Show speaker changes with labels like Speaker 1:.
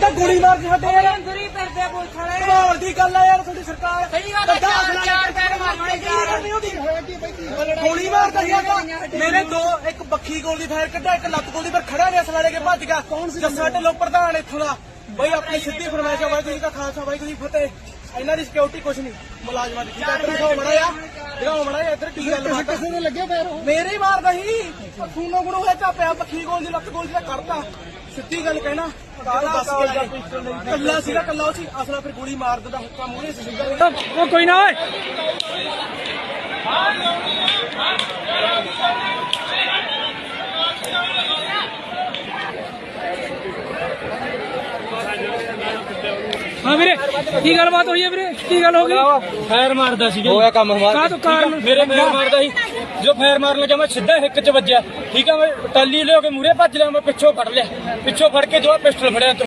Speaker 1: ਬੰਦਾ ਗੋਲੀ ਮਾਰ ਕੇ ਹਟੇ ਯਾਰ
Speaker 2: ਅੰਦਰ ਹੀ ਫਿਰਦੇ ਆ ਪੁਲਿਸ ਵਾਲੇ
Speaker 1: ਕਮਾਲ ਦੀ ਗੱਲ ਆ ਯਾਰ ਤੁਹਾਡੀ ਸਰਕਾਰ।
Speaker 2: ਸਹੀ ਗੱਲ ਆ,
Speaker 1: ਬੰਦਾ
Speaker 2: ਚਾਰ-
Speaker 1: ਅਸਲਾ
Speaker 2: ਚਾਰ
Speaker 1: ਲੈ ਕੇ
Speaker 2: ਪੈਰ ਮਾਰਨੇ, ਚਾਰ।
Speaker 1: ਗੋਲੀ ਮਾਰਦਾ ਸੀ ਆਗਾ ਮੇਰੇ ਦੋ ਇੱਕ ਬੱਖੀ ਗੋਲ ਦੀ ਫਾਇਰ ਕੱਢਿਆ ਇੱਕ ਲੱਤ ਗੋਲ ਦੀ ਪਰ ਖੜਾ ਨੇ ਅਸਲਾ ਲੈ ਕੇ ਭੱਜ ਗਿਆ। ਕੌਣ ਸੀ ਜੱਸਾ ਢਿੱਲੋਂ ਪ੍ਰਧਾਨ ਇੱਥੋਂ ਦਾ। ਬਈ ਆਪਣੀ ਸਿੱਧੀ ਫਰਮਾਇਸ਼ ਆ ਵਾਹਿਗੁਰੂ ਜੀ ਕਾ ਖਾਲਸਾ ਵਾਹਿਗੁਰੂ ਜੀ ਕੀ ਫਤਿਹ। ਇਹਨਾਂ ਦੀ ਸਿਕਿਉਰਿਟੀ ਕੁਛ ਨਹੀਂ। ਮੁਲਾਜ਼ਮਾਂ ਦੀ ਠੀਕ ਹੈ ਇੱਧਰ ਦਿਖਾਓ ਮੜਾ ਆ ਦਿਖਾਓ ਮੜਾ ਆ ਇੱਧਰ ਕੀ ਗੱਲ ਬਾਤ ਕਿਸੇ ਨੇ ਲੱਗਿਆ ਪੈਰ ਮੇਰੇ ਹੀ ਮਾਰਦਾ ਸੀ ਖੂਨੋ ਗੁਣੋ ਹੋਇਆ ਝਾਪਿਆ ਬੱਖੀ ਗੋਲ ਦੀ ਲੱਤ ਗੋਲ ਦੀ ਕੱਢਤਾ। ਸਿੱਧੀ ਗੱਲ ਕਹਿਣਾ ਕਾਲਾ ਕੱਲਾ ਸੀਗਾ ਕੱਲਾ ਉਹ ਸੀ। ਅਸਲਾ ਫਿਰ ਗੋਲੀ ਮਾਰ ਦਿੰਦਾ ਹੁੱਕਾ ਮੂਹਰੇ ਸੀ ਸਿੱਧਾ
Speaker 3: ਉਹ ਕੋਈ ਨਾ ਹਾਂ ਵੀਰੇ ਕੀ ਗੱਲਬਾਤ ਹੋਈ ਹੈ ਵੀਰੇ? ਕੀ ਗੱਲ ਹੋ ਗਈ?
Speaker 4: ਫਾਇਰ ਮਾਰਦਾ ਸੀ
Speaker 3: ਹੋਇਆ ਕੰਮ ਹਮਾਰਾ ਕਾਹ ਤੋਂ ਕਾਰਨ
Speaker 4: ਮੇਰੇ ਫਾਇਰ ਮਾਰਦਾ ਸੀ। ਜੋ ਫਾਇਰ ਮਾਰਨ ਲੱਗਾ ਮੈਂ ਸਿੱਧਾ ਹਿੱਕ 'ਚ ਵੱਜਿਆ। ਠੀਕ ਆ ਮੈਂ ਟਾਲੀ ਲਿਓ ਕੇ ਮੂਰੇ ਭੱਜ ਲਿਆ ਮੈਂ ਪਿੱਛੋਂ ਫੜ ਲਿਆ। ਪਿੱਛੋਂ ਫੜ ਕੇ ਜੋ ਪਿਸਟਲ ਫੜਿਆ